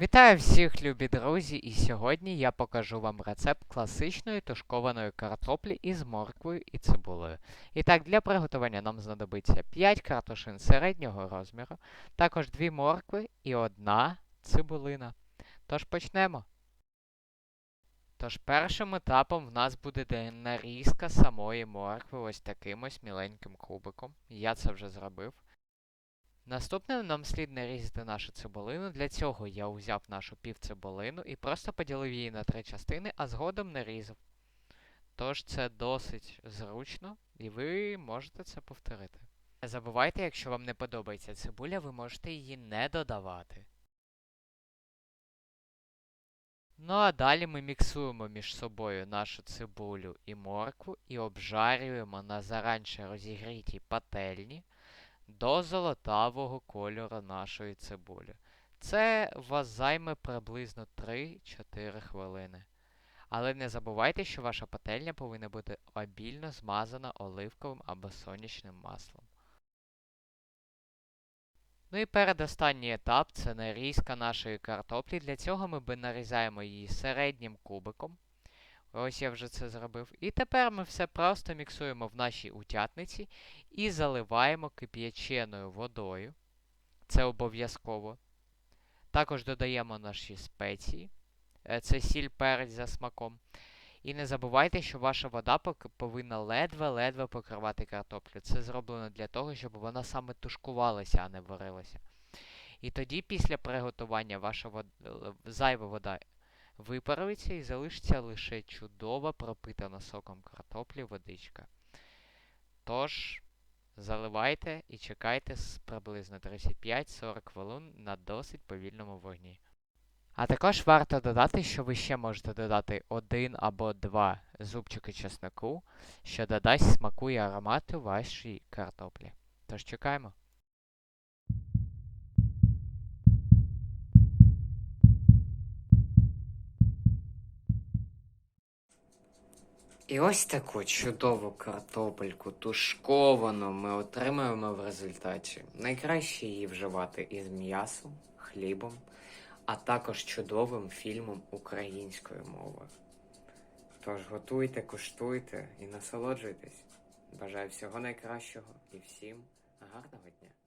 Вітаю всіх, любі друзі, і сьогодні я покажу вам рецепт класичної тушкованої картоплі із морквою і цибулею. І так, для приготування нам знадобиться 5 картошин середнього розміру, також 2 моркви і 1 цибулина. Тож почнемо. Тож першим етапом в нас буде нарізка самої моркви ось таким ось міленьким кубиком. Я це вже зробив. Наступним нам слід нарізати нашу цибулину. Для цього я узяв нашу півцибулину і просто поділив її на три частини, а згодом нарізав. Тож це досить зручно, і ви можете це повторити. Не забувайте, якщо вам не подобається цибуля, ви можете її не додавати. Ну а далі ми міксуємо між собою нашу цибулю і моркву і обжарюємо на заранше розігрітій пательні до золотавого кольору нашої цибулі. Це вас займе приблизно 3-4 хвилини. Але не забувайте, що ваша пательня повинна бути обільно змазана оливковим або сонячним маслом. Ну і передостанній етап це нарізка нашої картоплі. Для цього ми би нарізаємо її середнім кубиком. Ось я вже це зробив. І тепер ми все просто міксуємо в нашій утятниці і заливаємо кип'яченою водою. Це обов'язково. Також додаємо наші спеції. Е, Це сіль перець за смаком. І не забувайте, що ваша вода повинна ледве-ледве покривати картоплю. Це зроблено для того, щоб вона саме тушкувалася, а не варилася. І тоді, після приготування, ваша вод... зайва вода випарується і залишиться лише чудова пропитана соком картоплі водичка. Тож, заливайте і чекайте приблизно 35-40 хвилин на досить повільному вогні. А також варто додати, що ви ще можете додати один або два зубчики чеснику, що додасть смаку і аромату вашій картоплі. Тож чекаємо. І ось таку чудову картопельку тушковану ми отримуємо в результаті. Найкраще її вживати із м'ясом, хлібом, а також чудовим фільмом українською мовою. Тож готуйте, куштуйте і насолоджуйтесь. Бажаю всього найкращого і всім гарного дня!